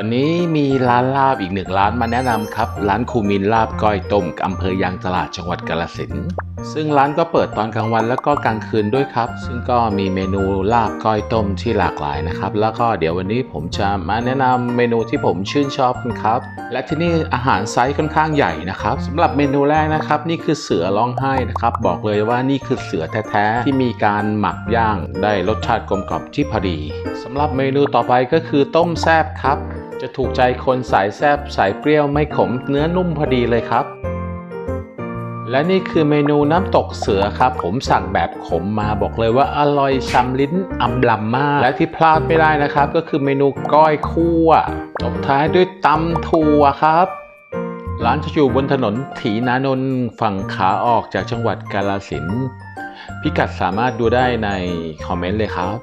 วันนี้มีร้านลาบอีกหนึ่งร้านมาแนะนำครับ ร้านคูมินลาบก้อยต้มอำเภอยางตลาดจังหวัดกาฬสินซึ่งร้านก็เปิดตอนกลางวันแล้วก็กลางคืนด้วยครับ ซึ่งก็มีเมนูลาบก้อยต้มที่หลากหลายนะครับ แล้วก็เดี๋ยววันนี้ผมจะมาแนะนำเมนูที่ผมชื่นชอบกันครับ และที่นี่อาหารไซส์ค่อนข้างใหญ่นะครับสำหรับเมนูแรกนะครับ นี่คือเสือร้องไห้นะครับ บอกเลยว่านี่คือเสือแท้ๆที่มีการหมักย่างได้รสชาติกลมกล่อมที่พอดีสำหรับเมนูต่อไปก็คือต้มแซบครับ จะถูกใจคนสายแซบสายเปรี้ยวไม่ขมเนื้อนุ่มพอดีเลยครับ และนี่คือเมนูน้ำตกเสือครับ ผมสั่งแบบขมมาบอกเลยว่าอร่อยช้ำลิ้นอำลำมาก และที่พลาดไม่ได้นะครับ ก็คือเมนูก้อยคั่วตบท้ายด้วยตำถั่วครับร้านจะอยู่บนถนนถีนานนท์ฝั่งขาออกจากจังหวัดกาฬสินพิกัดสามารถดูได้ในคอมเมนต์เลยครับ